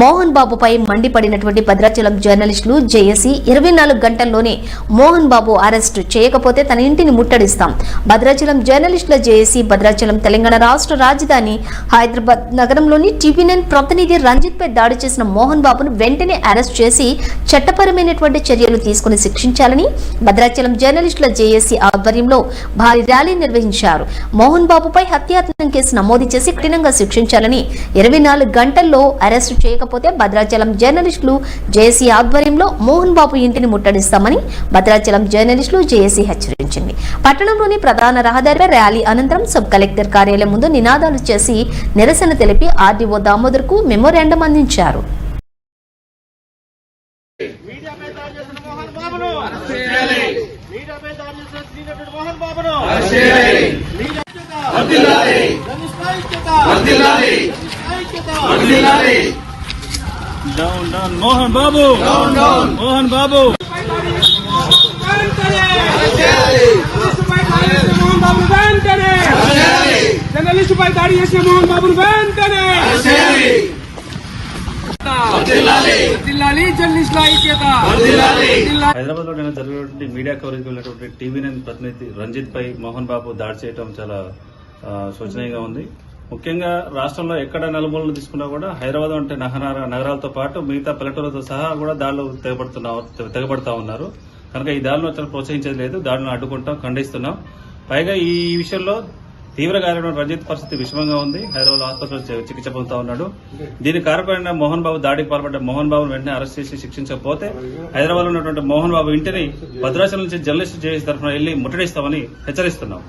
మోహన్ బాబుపై మండిపడినటువంటి భద్రాచలం జర్నలిస్టులు జేఏసీ ఇరవై నాలుగు గంటల్లోనే మోహన్ బాబు అరెస్ట్ చేయకపోతే తన ఇంటిని ముట్టడిస్తాం. భద్రాచలం జర్నలిస్టుల జేఏసీ భద్రాచలం తెలంగాణ రాష్ట్ర రాజధాని హైదరాబాద్ నగరంలోని టీవీ నైన్ ప్రతినిధి రంజిత్ పై దాడి చేసిన మోహన్ బాబును వెంటనే అరెస్ట్ చేసి చట్టపరమైనటువంటి చర్యలు తీసుకుని శిక్షించాలని భద్రాచలం జర్నలిస్టుల జేఏసీ ఆధ్వర్యంలో భారీ ర్యాలీ నిర్వహించారు. మోహన్ బాబుపై హత్యాయత్నం కేసు నమోదు చేసి కఠినంగా శిక్షించాలని ఇరవై నాలుగు గంటల్లో అరెస్టు చేయకపోతే భద్రాచలం జర్నలిస్టులు జేఏసీ ఆధ్వర్యంలో మోహన్ బాబు ఇంటిని ముట్టడిస్తామని భద్రాచలం జర్నలిస్టులు జేఏసీ హెచ్చరించింది. పట్టణంలోని ప్రధాన రహదారిపై ర్యాలీ అనంతరం సబ్ కలెక్టర్ కార్యాలయం ముందు నినాదాలు చేసి నిరసన తెలిపి ఆర్డీఓ దామోదర్కు మెమోరాండం అందించారు. మోహన్ బాబును. Down down Mohan Babu down down Mohan Babu journalist పై దాడి చేసిన మోహన్ బాబును వెంటనే! హైదరాబాద్లో నిన్న జరిగినటువంటి మీడియా కవరేజ్ వెళ్ళినటువంటి టీవీ నైన్ ప్రతినిధి రంజిత్ పై మోహన్ బాబు దాడి చేయడం చాలా శోచనీయంగా ఉంది. ముఖ్యంగా రాష్ట్రంలో ఎక్కడ నలుమూలలు తీసుకున్నా కూడా హైదరాబాద్ వంటి నగర నగరాలతో పాటు మిగతా పల్లెటూరులతో సహా కూడా దాడులు తెగబడుతున్నా తెగబడతా ఉన్నారు. కనుక ఈ దాడులను అతను ప్రోత్సహించేది లేదు. దాడులను అడ్డుకుంటాం ఖండిస్తున్నాం. పైగా ఈ విషయంలో తీవ్ర గాయమైన రంజిత్ పరిస్థితి విషమంగా ఉంది. హైదరాబాద్ ఆసుపత్రిలో చికిత్స పొందుతా ఉన్నాడు. దీని కారకుడైన మోహన్ బాబు దాడికి పాల్పడ్డ మోహన్ బాబును వెంటనే అరెస్ట్ చేసి శిక్షించకపోతే హైదరాబాద్ ఉన్నటువంటి మోహన్ బాబు ఇంటిని భద్రాచలం నుంచి జర్నలిస్టు చేసి తరఫున వెళ్ళి ముట్టడిస్తామని హెచ్చరిస్తున్నాం.